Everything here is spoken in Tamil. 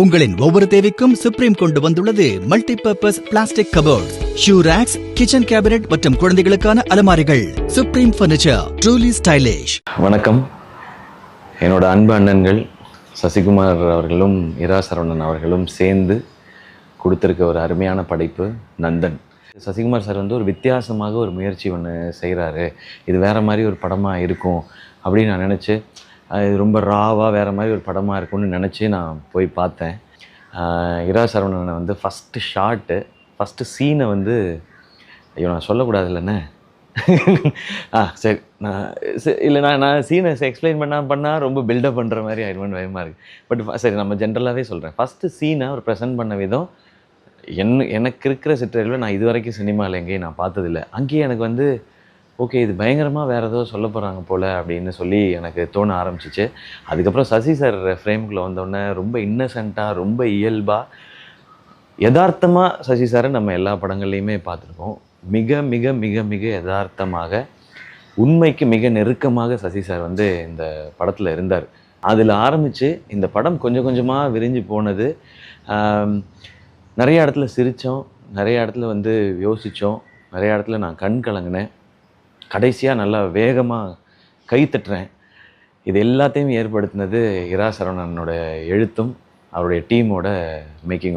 உங்களின் ஒவ்வொரு தேவைக்கும் சுப்ரீம் கொண்டு வந்துள்ளது multipurpose plastic cupboard shoe racks kitchen cabinet மற்றும் குழந்தைகளுக்கான அலமாரிகள். சுப்ரீம் பர்னிச்சர் ட்ரூலி ஸ்டைலிஷ் வணக்கம். என்னோட அன்பு அண்ணன்கள் சசிகுமார் அவர்களும் இரா சரவணன் அவர்களும் சேர்ந்து கொடுத்துருக்க ஒரு அருமையான படைப்பு நந்தன். சசிகுமார் சார் வந்து ஒரு வித்தியாசமாக ஒரு முயற்சி ஒன்று செய்கிறாரு இது வேறு மாதிரி ஒரு படமாக இருக்கும் அப்படின்னு நான் நினச்சி இது ரொம்ப ராவாக வேறு மாதிரி ஒரு படமாக இருக்கும்னு நினச்சி நான் போய் பார்த்தேன். இரா சரவணனை வந்து ஃபஸ்ட்டு ஷாட்டு ஃபஸ்ட்டு சீனை வந்து ஐயோ நான் சொல்லக்கூடாது இல்லைண்ணே ஆ சரி நான் சரி, இல்லை நான் நான் சீனை எக்ஸ்பிளைன் பண்ணால் பண்ணால் ரொம்ப பில்டப் பண்ணுற மாதிரி ஆயிடுவேன் பயமாக இருக்குது பட் சரி நம்ம ஜென்ரலாகவே சொல்கிறேன் ஃபஸ்ட்டு சீனை அவர் ப்ரெசென்ட் பண்ண விதம் என் எனக்கு இருக்கிற சிற்றறிவில் நான் இது வரைக்கும் சினிமாவில் எங்கேயும் நான் பார்த்ததில்ல. அங்கேயே எனக்கு வந்து ஓகே இது பயங்கரமாக வேறு ஏதோ சொல்ல போகிறாங்க போல் அப்படின்னு சொல்லி எனக்கு தோண ஆரம்பிச்சிச்சு. அதுக்கப்புறம் சசி சார் ஃப்ரேம்குள்ளே வந்தோடனே ரொம்ப இன்னசென்ட்டாக ரொம்ப இயல்பாக யதார்த்தமாக சசி சாரை நம்ம எல்லா படங்கள்லையுமே பார்த்துருக்கோம். மிக மிக மிக மிக யதார்த்தமாக உண்மைக்கு மிக நெருக்கமாக சசி சார் வந்து இந்த படத்தில் இருந்தார். அதில் ஆரம்பித்து இந்த படம் கொஞ்சம் கொஞ்சமாக விரிஞ்சு போனது. நிறைய இடத்துல சிரித்தோம் நிறைய இடத்துல வந்து யோசித்தோம் நிறைய இடத்துல நான் கண் கலங்கினேன். கடைசியாக நல்லா வேகமாக கை தட்டுறேன். இது எல்லாத்தையும் ஏற்படுத்தினது இரா சரவணனோட எழுத்தும் அவருடைய டீமோட மேக்கிங்